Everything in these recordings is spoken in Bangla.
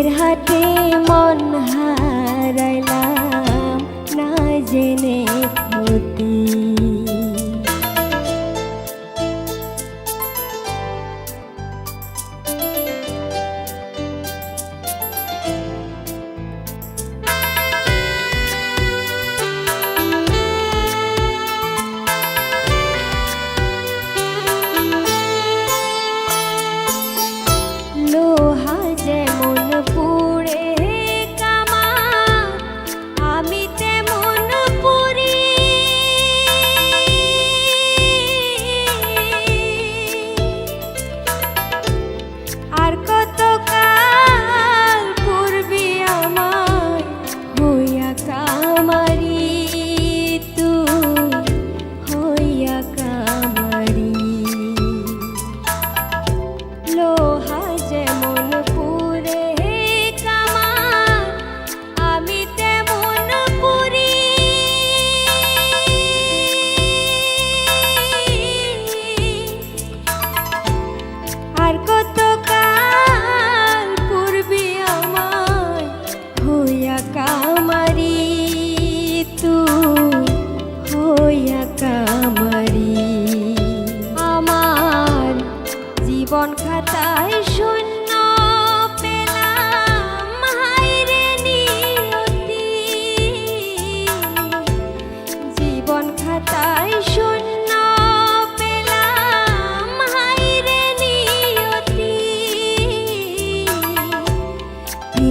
প্রেমের হাতে মন হারাইলাম না জেনে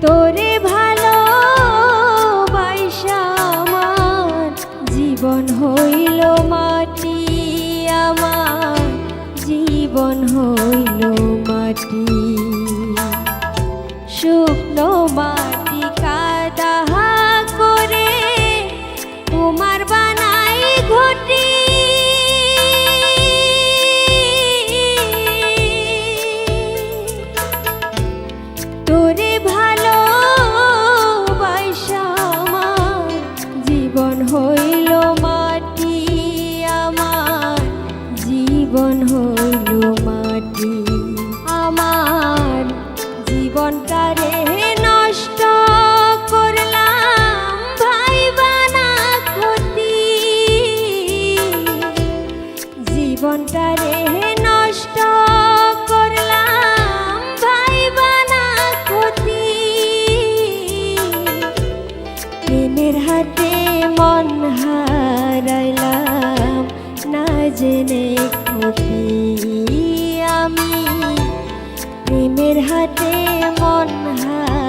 তোরে ভালো আমার। জীবন হইল মাটি আমার। জীবন হইল মাটি। শুকনো মাটি প্রেমের হাতে মন হারাইলাম